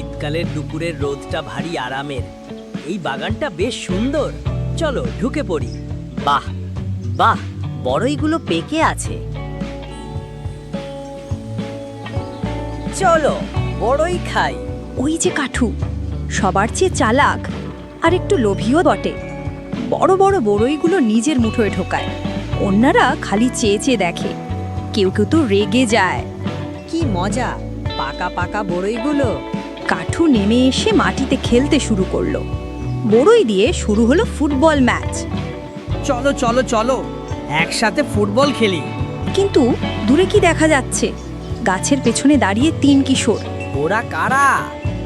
শীতকালের দুপুরের রোদটা ভারী আরামের। এই বাগানটা বেশ সুন্দর। চলো ঢুকে পড়ি। বাহ বাহ, বড়ইগুলো পেকে আছে। চলো, বড়ই খাই। ওই যে কাঠু, সবার চেয়ে চালাক আর একটু লোভীও বটে। বড় বড় বড়ইগুলো নিজের মুঠোয় ঢোকায়। অন্যরা খালি চেয়ে চেয়ে দেখে। কেউ কেউ তো রেগে যায়। কি মজা, পাকা পাকা বড়ইগুলো। কাঠু নেমে এসে মাটিতে খেলতে শুরু করল। বড়ই দিয়ে শুরু হলো ফুটবল ম্যাচ। চলো চলো চলো একসাথে ফুটবল খেলি। কিন্তু দূরে কি দেখা যাচ্ছে? গাছের পেছনে দাঁড়িয়ে তিন কিশোর। ওরা কারা?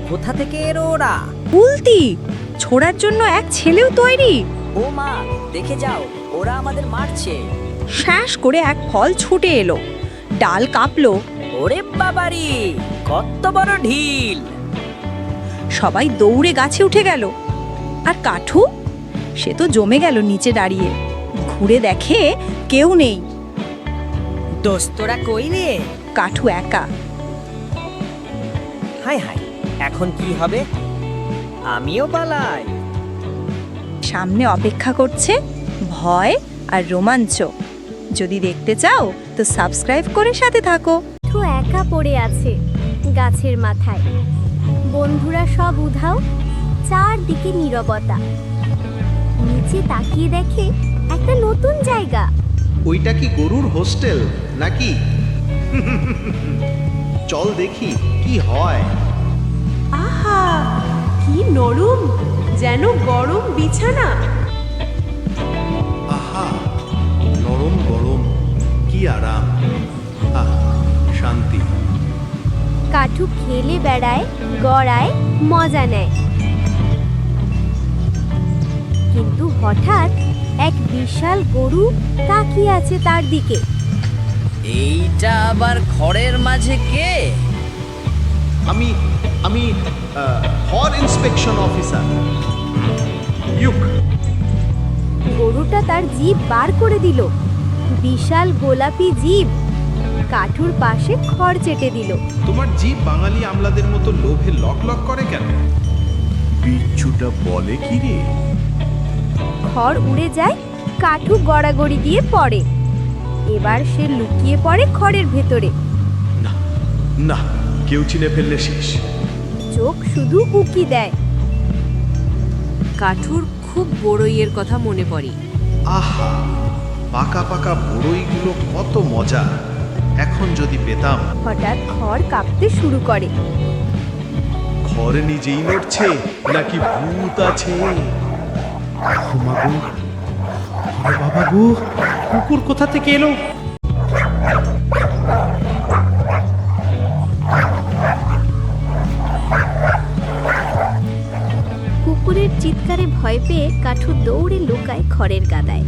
কোথা থেকে এলো ওরা? উল্টি ছোড়ার জন্য এক ছেলেও তৈরি। ও মা দেখে যাও ওরা আমাদের মারছে। শ্বাস করে এক ফল ছুটে এলো। ডাল কাঁপলো। ওরে বাবারি কত বড় ঢিল। সবাই দৌড়ে গাছে উঠে গেল। আর কাঠু? সে তো জমে গেল নিচে দাঁড়িয়ে। ঘুরে দেখে কেউ নেই। দোস্তরা কই রে? কাঠু একা। হাই হাই এখন কি হবে? আমিও পালাই। সামনে অপেক্ষা করছে ভয় আর রোমাঞ্চ। যদি দেখতে চাও তো সাবস্ক্রাইব করে সাথে থাকো। একা পড়ে আছে গাছের মাথায়। বন্ধুরা সব উধাও চারদিকে নীরবতা। নিচে তাকিয়ে দেখে একটা নতুন জায়গা। ওইটা কি গরুর হোস্টেল নাকি? চল দেখি কি হয়। আহা কি নরম যেন গরম বিছানা। আহা নরম গরম কি আরাম। আহ। কাঠু খেলে বেড়ায় গড়ায় মজা নেয়। কিন্তু হঠাৎ এক বিশাল গরু তাকিয়ে আছে তার দিকে। এইটা আবার খড়ের মাঝে কে? আমি আমি হর ইন্সপেকশন অফিসার। ইউক। গরুটা তার জিভ বার করে দিল। বিশাল গোলাপি জিভ। কাঠুর পাশে খড় চেটে দিল। তোমার জীব বাঙালি আমলাদের মতো লোভে লক লক করে কেন? বিচ্ছুটা বলে কি রে? খড় উড়ে যায় কাঠু গড়াগড়ি দিয়ে পড়ে। এবার সে লুকিয়ে পড়ে খড়ের ভেতরে। না না কেউ চিনে ফেললে শেষ। চোখ শুধু উকি দেয়। কাঠুর খুব বড়ইয়ের কথা মনে পড়ে। আহা পাকা পাকা বড়ইগুলো কত মজা। এখন যদি পেতাম। হঠাৎ খড় কাঁপতে শুরু করে। ঘরে নিজেই নড়ছে নাকি ভূত আছে? ও গো, ওরে বাবা গো কুকুর কোথা থেকে এলো? কুকুরের চিৎকারে ভয় পেয়ে কাঠু দৌড়ে লুকায় খড়ের গাদায়।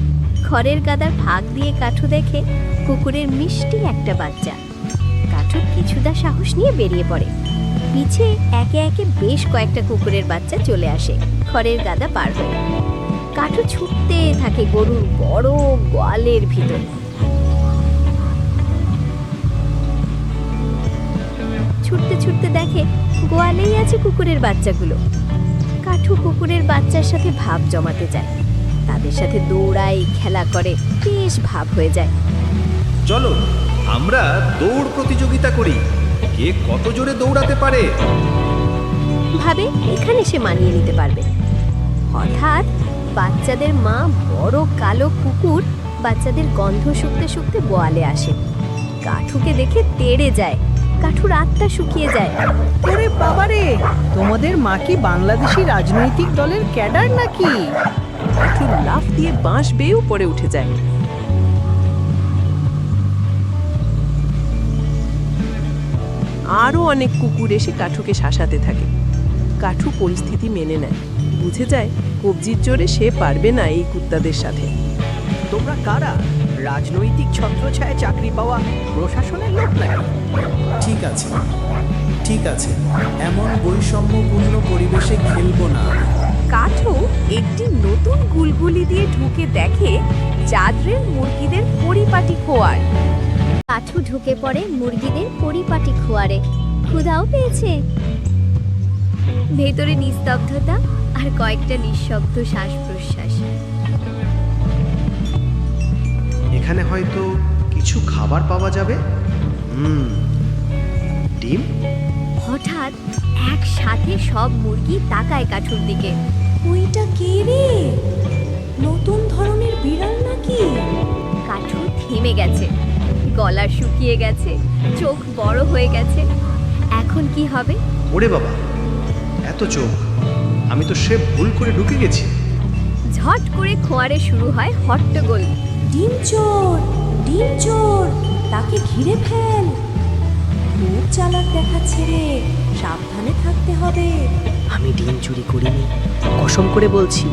খড়ের গাদার ভাগ দিয়ে কাঠু দেখে কুকুরের মিষ্টি একটা বাচ্চা। কাঠু কিছুটা সাহস নিয়ে বেরিয়ে পড়ে। পিছে একে একে বেশ কয়েকটা কুকুরের বাচ্চা চলে আসে। খড়ের গাদা পার হয়ে। কাঠু ছুটতে থাকে গরুর বড় গোয়ালের ভিতর। ছুটতে ছুটতে দেখে গোয়ালেই আছে কুকুরের বাচ্চাগুলো। কাঠু কুকুরের বাচ্চার সাথে ভাব জমাতে যায় তাদের সাথে দৌড়ায় খেলা করে বেশ ভাব হয়ে যায়। চলো আমরা দৌড় প্রতিযোগিতা করি। কে কত জোরে দৌড়াতে পারে? ভাবে এখানে সে মানিয়ে নিতে পারবে। হঠাৎ বাচ্চাদের মা বড় কালো কুকুর বাচ্চাদের গন্ধ শুকতে শুকতে বোয়ালে আসে। কাঠুকে দেখে তেড়ে যায়। কাঠুর আত্মা শুকিয়ে যায়। ওরে বাবারে তোমাদের মা কি বাংলাদেশি রাজনৈতিক দলের ক্যাডার নাকি? কাঠুর লাফ দিয়ে বাঁশ বেয়ে উপরে উঠে যায়। আরও অনেক কুকুর এসে কাঠুকে শাসাতে থাকে। কাঠু পরিস্থিতি মেনে নেয়। বুঝে যায় কবজির জোরে সে পারবে না এই কুত্তাদের সাথে। তোমরা কারা? রাজনৈতিক ছত্রছায়া চাকরি পাওয়া প্রশাসনের লোক নাকি? ঠিক আছে ঠিক আছে। এমন বৈষম্যপূর্ণ পরিবেশে খেলব না। কাঠু একটি নতুন গুলগুলি দিয়ে ঢুকে দেখে চাঁদরের মুরগিদের পরিপাটি খোয়ার। কাঠু ঢুকে পড়ে মুরগিদের পরিপাটি খোয়ারে। ক্ষুধাও পেয়েছে। ভেতরে নিস্তব্ধতা আর কয়েকটা নিঃশব্দ শ্বাস প্রশ্বাস এখানে হয়তো কিছু খাবার পাওয়া যাবে? হুম। ডিম? হঠাৎ একসাথে সব মুরগি তাকায় কাঠুর দিকে। ওইটা কে রে? নতুন ধরনের বিড়াল নাকি? কাঠু থেমে গেছে। গলা শুকিয়ে গেছে চোখ বড় হয়ে গেছে। এখন কি হবে? ওরে বাবা এত চোখ। আমি তো সে ভুল করে ঢুকে গেছি। ঝট করে খোয়ারে শুরু হয় হট্টগোল। ডিম চোর ডিম চোর তাকে ঘিরে ফেল। খুব চালাক দেখাচ্ছে রে। সাবধানে থাকতে হবে। আমি ডিম চুরি করিনি কসম করে বলছি।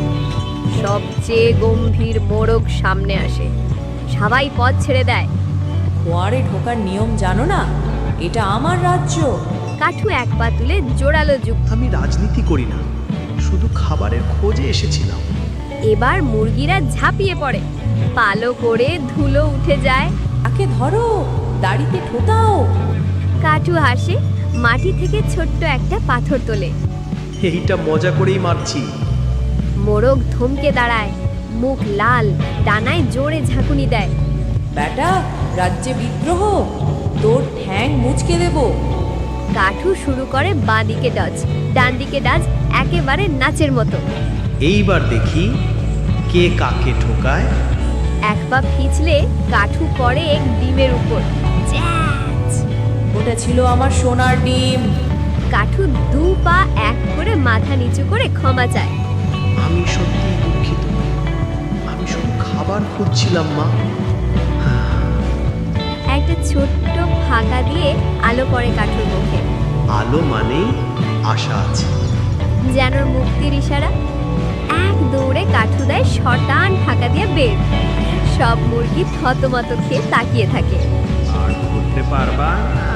সবচেয়ে গম্ভীর মোড়ক সামনে আসে। সবাই পথ ছেড়ে দেয়। খোয়ারে ঢোকার নিয়ম জানো না? এটা আমার রাজ্য। কাঠু এক পা তুলে জোরালো যুগ আমি রাজনীতি করি না শুধু খাবারের খোঁজে এসেছিলাম। এবার মুরগিরা ঝাঁপিয়ে পড়ে। পালো করে ধুলো উঠে যায়। তাকে ধরো দাড়িতে ঠোঁটাও। কাঠু হাসে মাটি থেকে ছোট্ট একটা পাথর তোলে। এইটা মজা করেই মারছি। মোরগ থমকে দাঁড়ায় মুখ লাল ডানায় জোরে ঝাঁকুনি দেয়। বেটা রাজ্যে বিদ্রোহ? তোর ঠ্যাং মুচকে দেবো। কাঠু শুরু করে বাঁ দিকে ডজ ডান দিকে ডাজ একেবারে নাচের মতো। এইবার দেখি কে কাকে ঠোকায়। এক পা পিছলে কাঠু পড়ে এক ডিমের উপর! ওটা ছিল আমার সোনার ডিম। কাঠু দু পা এক করে মাথা নিচু করে ক্ষমা চায়। আমি সত্যি দুঃখিত আমি শুধু খাবার খুঁজছিলাম মা। একটা ছোট্ট ফাঁকা দিয়ে আলো পড়ে কাঠুর মুখে। আলো মানেই আশা আছে। যেন মুক্তির ইশারা। এক দৌড়ে কাঠু দেয় শটান ফাঁকা দিয়ে বের। সব মুরগি থতমত খেয়ে তাকিয়ে থাকে। আর ঘুরতে পারবা? না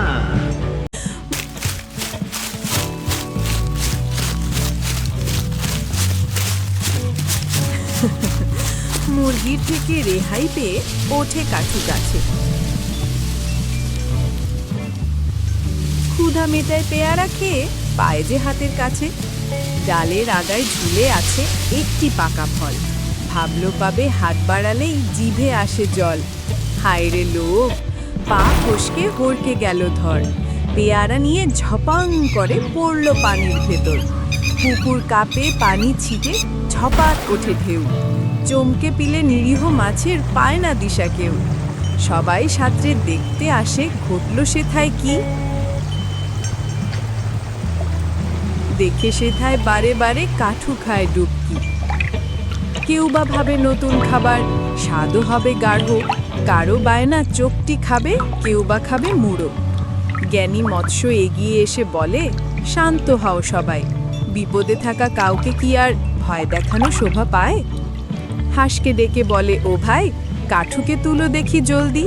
মুরগির থেকে রেহাই পেয়ে ওঠে কাঠু গাছে। ক্ষুধা মেটায় পেয়ারা খেয়ে পায়ে যে হাতের কাছে, ডালের আগায় ঝুলে আছে একটি পাকা ফল। ভাবলো পাবে হাত বাড়ালেই জিভে আসে জল। হায়রে লোক, পা ফসকে হড়কে গেল ধর। পেয়ারা নিয়ে ঝপাং করে পড়ল পানির ভেতর। পুকুর কাপে পানি ছিটে ঝপাত ওঠে ঢেউ। চমকে পিলে নিরীহ মাছের পায় না দিশা কেউ সবাই সাঁতরে দেখতে আসে, ঘটল সেথায় কি? দেখে সেথায় বারে বারে কাঠু খায় ডুবকি। কেউ বা ভাবে নতুন খাবার, স্বাদও হবে গাঢ়। কারও বায়না চোখটি খাবে, কেউ বা খাবে মুড়ো। জ্ঞানী মৎস্য এগিয়ে এসে বলে, শান্ত হও সবাই। বিপদে থাকা কাউকে কি আর ভয় দেখানো শোভা পায়? হাঁসকে ডেকে বলে, ও ভাই, কাঠুকে তুলো দেখি জলদি।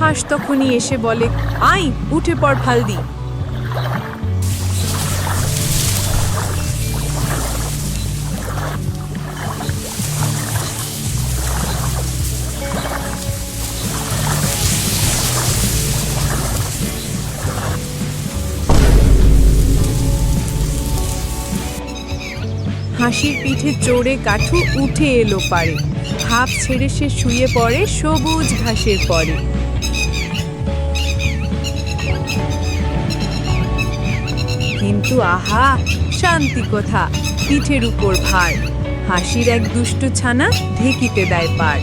হাঁস তখনই এসে বলে আই উঠে পড় ফালদি। হাসির পিঠে চড়ে কাঠু উঠে এলো পারে। হাফ ছেড়ে সে শুয়ে পড়ে সবুজ ঘাসের পরে। কিন্তু আহা, শান্তি কথা? পিঠের উপর ভার। হাসির এক দুষ্ট ছানা ঢেকিতে দেয় পার।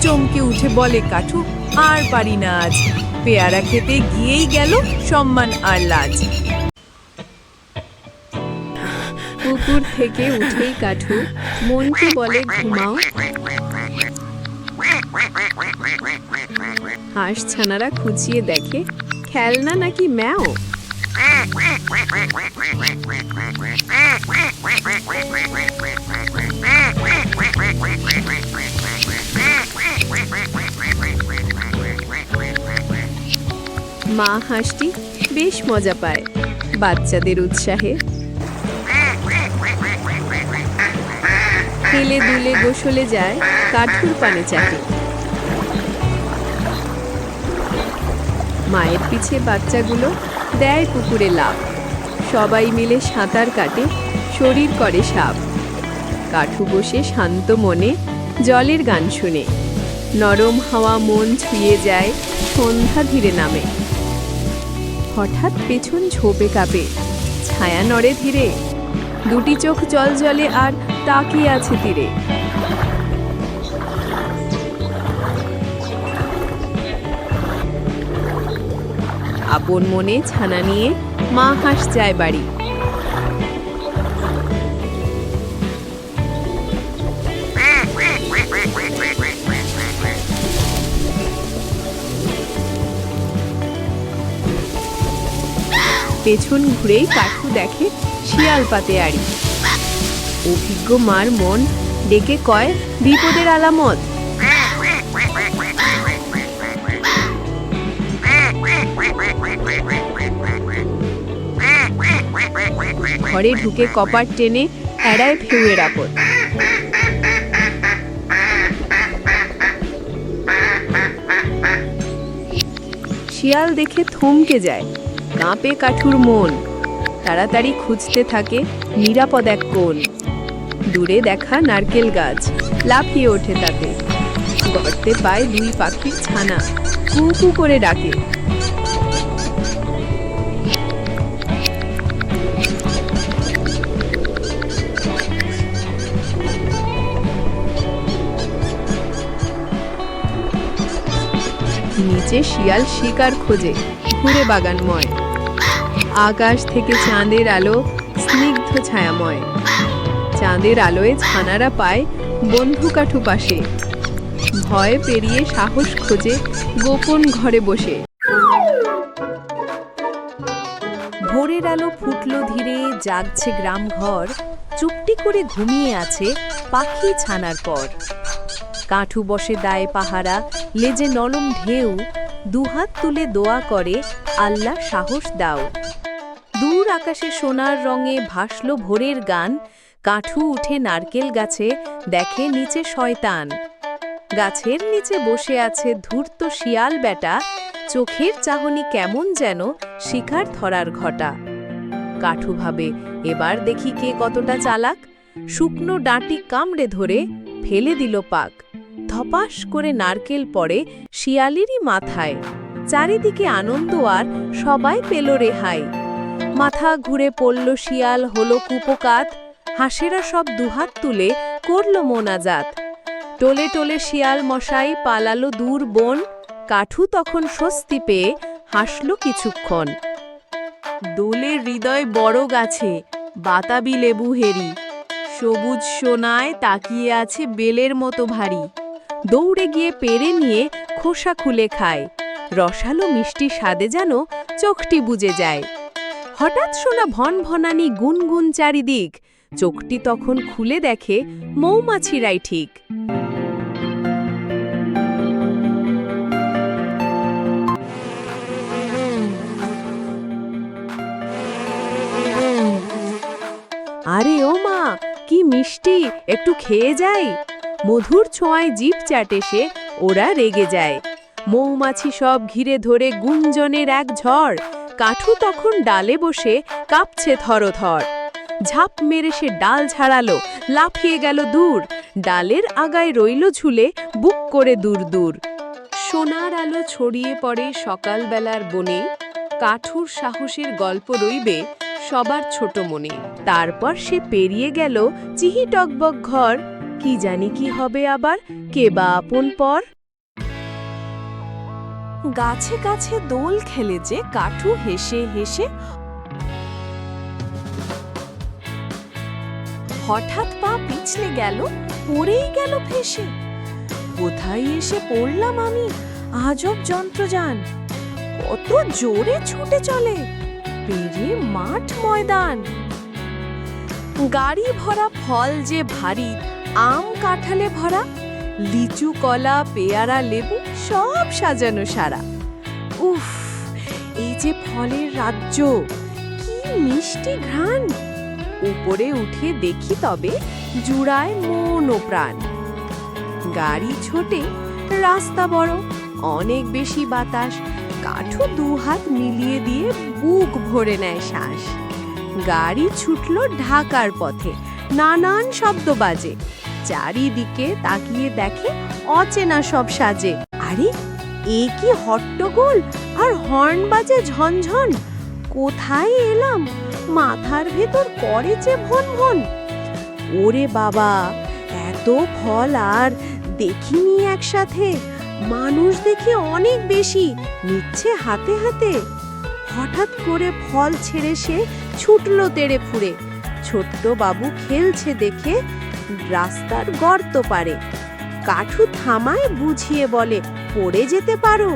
চমকে উঠে বলে কাঠু, আর পারি না আজ। পেয়ারা খেতে গিয়েই গেল সম্মান আর লাজ। পুকুর থেকে উঠেই কাঠু মনকে বলে ঘুমাও। হাঁস ছানারা খুঁচিয়ে দেখে, খেলনা নাকি ম্যাও? মা হাঁসটি বেশ মজা পায় বাচ্চাদের উৎসাহে। হেলে দুলে গোসলে যায়, কাঠুর পানে চাটে মায়ের পিছে বাচ্চাগুলো দেয় পুকুরে লাভ সবাই মিলে সাঁতার কাটে, শরীর করে সাপ। কাঠু বসে শান্ত মনে জলের গান শুনে। নরম হাওয়া মন ছুঁয়ে যায় সন্ধ্যা ধীরে নামে। হঠাৎ পেছন ঝোপে কাঁপে, ছায়া নড়ে ধীরে। দুটি চোখ জল জলে আর তাকিয়ে আছে তীরে। আপন মনে ছানা নিয়ে মা হাঁস যায় বাড়ি। পেছন ঘুরেই কাঠু দেখে শিয়াল পাতে আড়ি। অভিজ্ঞ মার মন ডেকে কয়, বিপদের আলামত। ঘরে ঢুকে কপার টেনে এড়ায় ফেউয়ের আপদ। শিয়াল দেখে থমকে যায়, কাঁপে কাঠুর মন। তাড়াতাড়ি খুঁজতে থাকে নিরাপদ এক কোণ। দূরে দেখা নারকেল গাছ। লাফিয়ে ওঠে তাতে। গর্তে পায় দুই পাখির ছানা। কু কু করে ডাকে। নিচে শিয়াল শিকার খোঁজে। ঘুরে বাগানময়। আকাশ থেকে চাঁদের আলো, স্নিগ্ধ ছায়াময়। চাঁদের আলোয় ছানারা পায় বন্ধু কাঠু পাশে। ভয় পেরিয়ে সাহস খোঁজে গোপন ঘরে বসে। ভোরের আলো ফুটলো ধীরে, জাগছে গ্রাম ঘর চুপটি করে ঘুমিয়ে আছে পাখি ছানার পর। কাঠু বসে দায় পাহারা, লেজে নরম ঢেউ। দুহাত তুলে দোয়া করে, আল্লাহ সাহস দাও। দূর আকাশে সোনার রঙে ভাসলো ভোরের গান। কাঠু উঠে নারকেল গাছে দেখে নিচে শয়তান। গাছের নিচে বসে আছে ধূর্ত শিয়াল বেটা, চোখের চাহনি কেমন যেন শিকার ধরার ঘটা। কাঠু ভাবে, এবার দেখি কে কতটা চালাক। শুকনো ডাঁটি কামড়ে ধরে ফেলে দিল পাক। ধপাস করে নারকেল পড়ে শিয়ালেরই মাথায়। চারিদিকে আনন্দ আর সবাই পেল রেহাই। মাথা ঘুরে পড়ল শিয়াল হলো কুপকাত। হাঁসেরা সব দুহাত তুলে করল মোনাজাত। টোলে টোলে শিয়াল মশাই পালালো দূর বন, কাঠু তখন স্বস্তি পেয়ে হাসল কিছুক্ষণ। দোলের হৃদয় বড় গাছে, বাতাবি লেবু হেরি, সবুজ সোনায় তাকিয়ে আছে বেলের মতো ভারী। দৌড়ে গিয়ে পেরে নিয়ে খোসা খুলে খায়, রসালো মিষ্টি স্বাদে যেন চোখটি বুজে যায়। হঠাৎ শোনা ভন ভনানি গুনগুন চারিদিক চোখটি তখন খুলে দেখে মৌমাছিরাই ঠিক। আরে ও মা, কি মিষ্টি, একটু খেয়ে যাই। মধুর ছোঁয়ায় জিভ চাটে সে, ওরা রেগে যায়। মৌমাছি সব ঘিরে ধরে গুঞ্জনের এক ঝড়, কাঠু তখন ডালে বসে কাঁপছে থরথর। ঝাঁপ মেরে সে ডাল ছাড়ালো লাফিয়ে গেল দূর। ডালের আগায় রইল ঝুলে, বুক করে দূর দূর। সোনার আলো ছড়িয়ে পড়ে সকালবেলার বনে। কাঠুর সাহসের গল্প রইবে সবার ছোট মনে। তারপর সে পেরিয়ে গেল চিহি টকবক ঘর। কি জানি কি হবে আবার, কে বা আপন পর? গাছে গাছে দোল খেলে যে কাঠু হেসে হেসে হঠাৎ পা পিছলে গেল, পড়েই গেল ফেসে কোথায় এসে পড়লাম আমি? আজব যন্ত্রযান। কত জোরে ছুটে চলে পেরিয়ে মাঠ ময়দান। গাড়ি ভরা ফল যে ভারী, আম কাঁঠালে ভরা, লিচু, কলা, পেয়ারা, লেবু সব সাজানো সারা। উফ, এই যে ফলের রাজ্য, কি মিষ্টি ঘ্রাণ! উপরে উঠে দেখি তবে জুড়ায় মন ও প্রাণ গাড়ি ছোটে, রাস্তা বড়, অনেক বেশি বাতাস। কাঠু দু হাত মিলিয়ে দিয়ে বুক ভরে নেয় শ্বাস। গাড়ি ছুটল ঢাকার পথে, নানান শব্দ বাজে। চারিদিকে তাকিয়ে দেখে অচেনা সব সাজে। আরে, এ কি হট্টগোল? আর হর্ন বাজে ঝনঝন। কোথায় এলাম? মাথার ভেতর করেছে ভন ভন। ওরে বাবা, এত ফল আর দেখিনি একসাথে। মানুষ দেখে অনেক বেশি, নিচ্ছে হাতে হাতে। হঠাৎ করে ফল ছেড়ে সে ছুটলো তেড়ে ফুড়ে। ছোট্ট বাবু খেলছে দেখে, রাস্তার গর্ত পারে কাঠু থামায় বুঝিয়ে বলে, পড়ে যেতে পারো।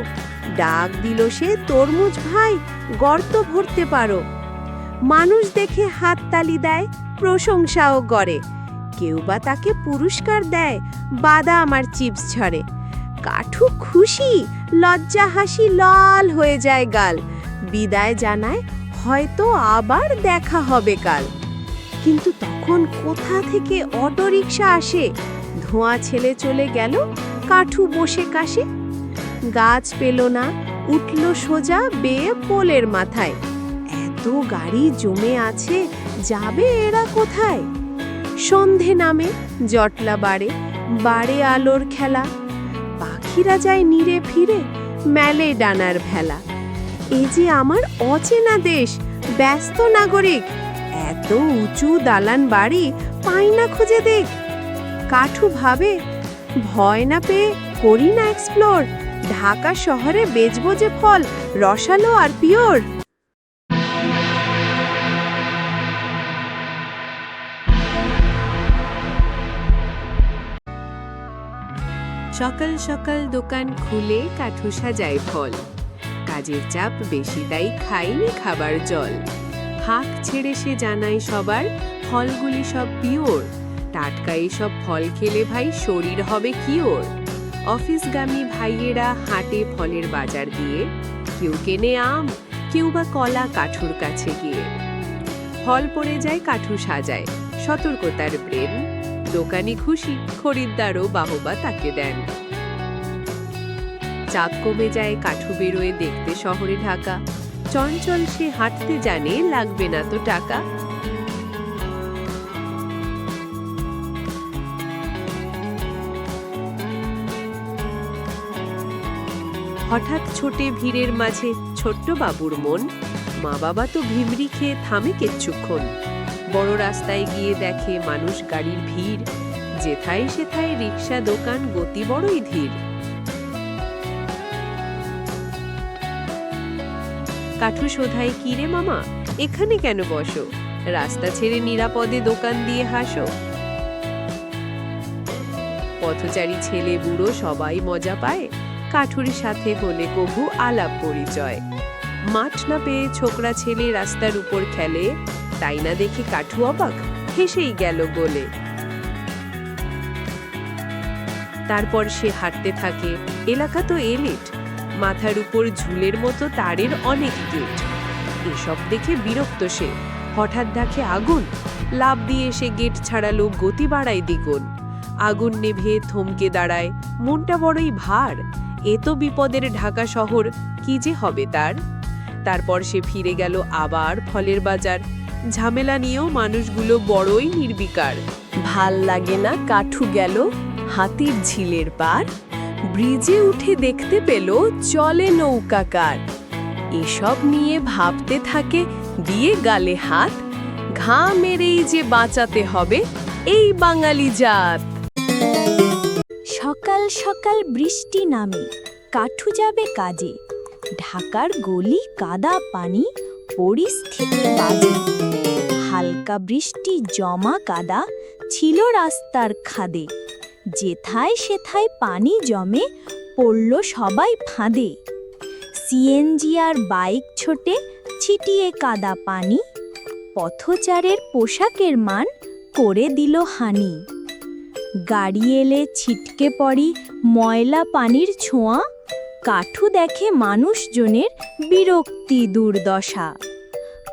ডাক দিল সে, তরমুজ ভাই, গর্ত ভরতে পারো। মানুষ দেখে হাততালি দেয়, প্রশংসাও করে। কেউ বা তাকে পুরস্কার দেয় বাদা আমার চিপস ছড়ে। কাঠু খুশি, লজ্জা হাসি লাল হয়ে যায় গাল। বিদায় জানায়, হয়তো আবার দেখা হবে কাল। কিন্তু তখন কোথা থেকে অটোরিকশা আসে? ধোঁয়া ছেলে চলে গেল, কাঠু বসে কাশে। গাছ পেল না, উঠল সোজা বেয়ে পোলের মাথায়। এত গাড়ি জমে আছে, যাবে এরা কোথায়? সন্ধে নামে, জটলা বাড়ে বাড়ে আলোর খেলা। পাখিরা যায় নিরে ফিরে, মেলে ডানার ভেলা। এ যে আমার অচেনা দেশ, ব্যস্ত নাগরিক, এত উঁচু দালান বাড়ি পাই না খুঁজে দেখ। কাঠু ভাবে, ভয় না পেয়ে করি না এক্সপ্লোর ঢাকা শহরে বেচবো যে ফল, রসালো আর পিওর সকাল সকাল দোকান খুলে কাঠু সাজায় ফল। কাজের চাপ বেশি, তাই খাইনি খাবার জল। হাঁক ছেড়ে সে জানায় সবার, ফলগুলি সব পিওর। টাটকা সব ফল খেলে ভাই শরীর হবে কিওর। অফিসগামী ভাইয়েরা হাটে ফলের বাজার দিয়ে, কেউ কেনে আম, কেউ বা কলা কাঠুর কাছে গিয়ে। ফল পড়ে যায়, কাঠু সাজায়। সতর্কতার ব্রেন দোকানি খুশি, খরিদ্দারও বাহবা তাকে দেন। চাপ কমে যায় কাঠু বেরোয় দেখতে শহরে ঢাকা। চঞ্চল সে হাঁটতে জানে, লাগবে না তো টাকা। হঠাৎ ছোটে ভিড়ের মাঝে ছোট্ট বাবুর মন। মা বাবা তো ভিমরি খেয়ে থামে কেচ্ছুক্ষণ। বড় রাস্তায় গিয়ে দেখে মানুষ গাড়ির ভিড়। যেথায় সেথায় রিক্সা দোকান গতি বড়ই ধীর। কাঠু শোধায়, কি রে মামা, এখানে কেন বসো? রাস্তা ছেড়ে নিরাপদে দোকান দিয়ে হাসো। পথচারী ছেলে বুড়ো সবাই মজা পায়। কাঠুর সাথে হলে কভু আলাপ পরিচয়। মাঠ না পেয়ে ছোকরা ছেলে রাস্তার উপর খেলে। তাই না দেখে কাঠু অবাক? হেসেই গেল বলে। তারপর সে হাঁটতে থাকে। এলাকা তো এলিট। মাথার উপর ঝুলের মতো তারের অনেক গেট। এসব দেখে বিরক্ত সে। হঠাৎ দেখে আগুন। লাভ দিয়ে সে গেট ছাড়ালো গতি বাড়ায় দ্বিগুণ। আগুন নেভে থমকে দাঁড়ায়। মনটা বড়ই ভার। এত বিপদের ঢাকা শহর। কি যে হবে তার? তারপর সে ফিরে গেল আবার ফলের বাজার। ঝামেলা নিয়েও মানুষগুলো বড়ই নির্বিকার। ভালো লাগে না কাঠু গেল, হাতির ঝিলের পার। ব্রিজে উঠে দেখতে পেল চলে নৌকাকার এসব নিয়ে ভাবতে থাকে দিয়ে গালে হাত। ঘা মেরেই যে বাঁচাতে হবে, এই বাঙালি জাত। সকাল সকাল বৃষ্টি নামে, কাঠু যাবে কাজে। ঢাকার গলি কাদা পানি, পরিস্থিতি বাজে। হালকা বৃষ্টি জমা কাদা ছিল রাস্তার খাদে। যেথায় সেথায় পানি জমে পড়ল সবাই ফাঁদে। সিএনজি আর বাইক ছোটে ছিটিয়ে কাদা পানি, পথচারের পোশাকের মান করে দিল হানি। গাড়ি এলে ছিটকে পড়ি ময়লা পানির ছোঁয়া, কাঠু দেখে মানুষজনের বিরক্তি দুর্দশা।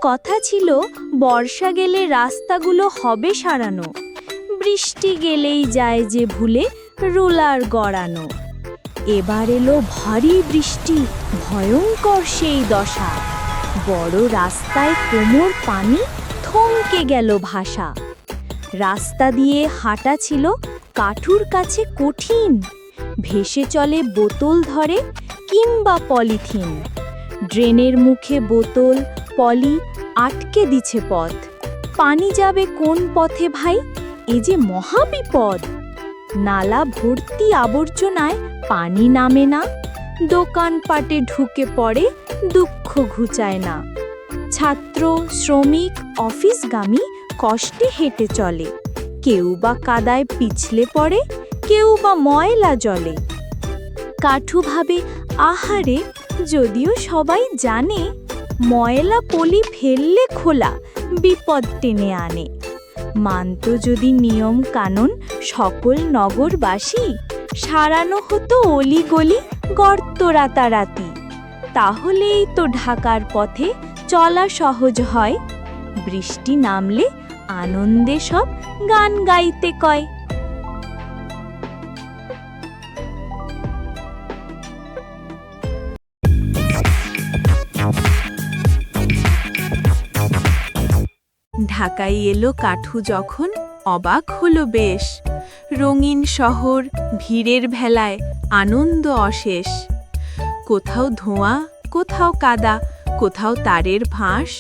কথা ছিল, বর্ষা গেলে রাস্তাগুলো হবে সারানো। বৃষ্টি গেলেই যায় যে ভুলে রোলার গড়ানো। এবার এলো ভারী বৃষ্টি, ভয়ঙ্কর সেই দশা। বড় রাস্তায় কোমর পানি, থমকে গেল ভাষা। রাস্তা দিয়ে হাঁটা ছিল কাঠুর কাছে কঠিন। ভেসে চলে বোতল ধরে কিংবা পলিথিন। ড্রেনের মুখে বোতল পলি আটকে দিছে পথ। পানি যাবে কোন পথে ভাই? এ যে মহাবিপদ। নালা ভর্তি আবর্জনায় পানি নামে না। দোকানপাটে ঢুকে পড়ে, দুঃখ ঘুচায় না। ছাত্র, শ্রমিক, অফিসগামী কষ্টে হেঁটে চলে। কেউ বা কাদায় পিছলে পড়ে, কেউ বা ময়লা জলে। কাঠু ভাবে আহারে, যদিও সবাই জানে ময়লা পলি ফেললে খোলা, বিপদ টেনে আনে। মানত যদি নিয়ম কানুন সকল নগরবাসী, সারানো হতো অলিগলি গর্ত রাতারাতি। তাহলেই তো ঢাকার পথে চলা সহজ হয়। বৃষ্টি নামলে আনন্দে সব গান গাইতে কয়। ঢাকায় এলো কাঠু যখন অবাক হলো বেশ। রঙিন শহর, ভিড়ের ভেলায় আনন্দ অশেষ। কোথাও ধোঁয়া, কোথাও কাদা, কোথাও তারের ফাঁস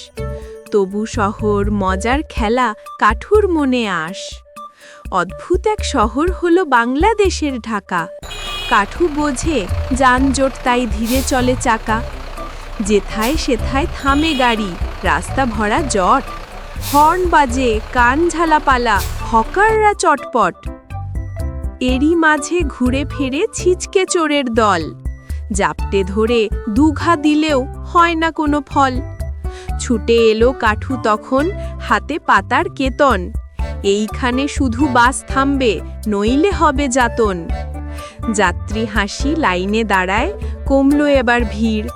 তবু শহর মজার খেলা কাঠুর মনে আস অদ্ভুত এক শহর হলো বাংলাদেশের ঢাকা। কাঠু বোঝে, যানজট তাই ধীরে চলে চাকা। যেথায় সেথায় থামে গাড়ি, রাস্তা ভরা জট। হর্ন বাজে, কান ঝালাপালা, হকাররা চটপট। এরই মাঝে ঘুরে ফিরে ছিচকে চোরের দল। জাপটে ধরে দুঘা দিলেও হয় না কোনো ফল। ছুটে এলো কাঠু তখন, হাতে পাতার কেতন। এইখানে শুধু বাস থামবে, নইলে হবে যাতন। যাত্রী হাসি লাইনে দাঁড়ায়, কমলো এবার ভিড়।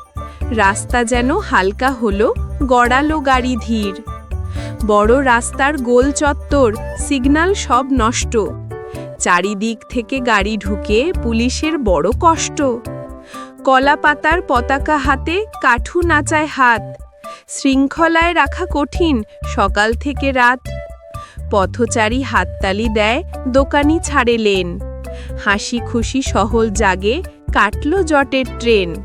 রাস্তা যেন হালকা হলো, গড়ালো গাড়ি ধীর। বড় রাস্তার গোল চত্বর, সিগন্যাল সব নষ্ট। চারিদিক থেকে গাড়ি ঢুকে পুলিশের বড় কষ্ট। কলা পাতার পতাকা হাতে কাঠু নাচায় হাত। শৃঙ্খলায় রাখা কঠিন সকাল থেকে রাত। পথচারী হাততালি দেয়, দোকানি ছাড়ে লেন। হাসি খুশি সহল জাগে, কাটল জটের ট্রেন।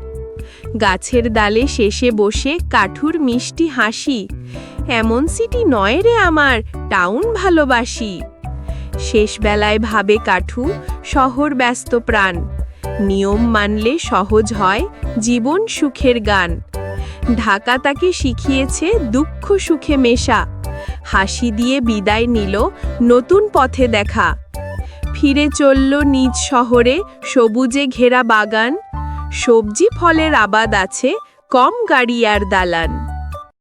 গাছের ডালে শেষে বসে কাঠুর মিষ্টি হাসি। এমন সিটি নয় রে আমার টাউন ভালোবাসি। শেষ বেলায় ভাবে কাঠু, শহর ব্যস্ত প্রাণ। নিয়ম মানলে সহজ হয় জীবন সুখের গান। ঢাকা তাকে শিখিয়েছে দুঃখ সুখে মেশা। হাসি দিয়ে বিদায় নিল নতুন পথে দেখা। ফিরে চলল নিজ শহরে সবুজে ঘেরা বাগান। সবজি ফলের আবাদ আছে কম গাড়ি আর দালান।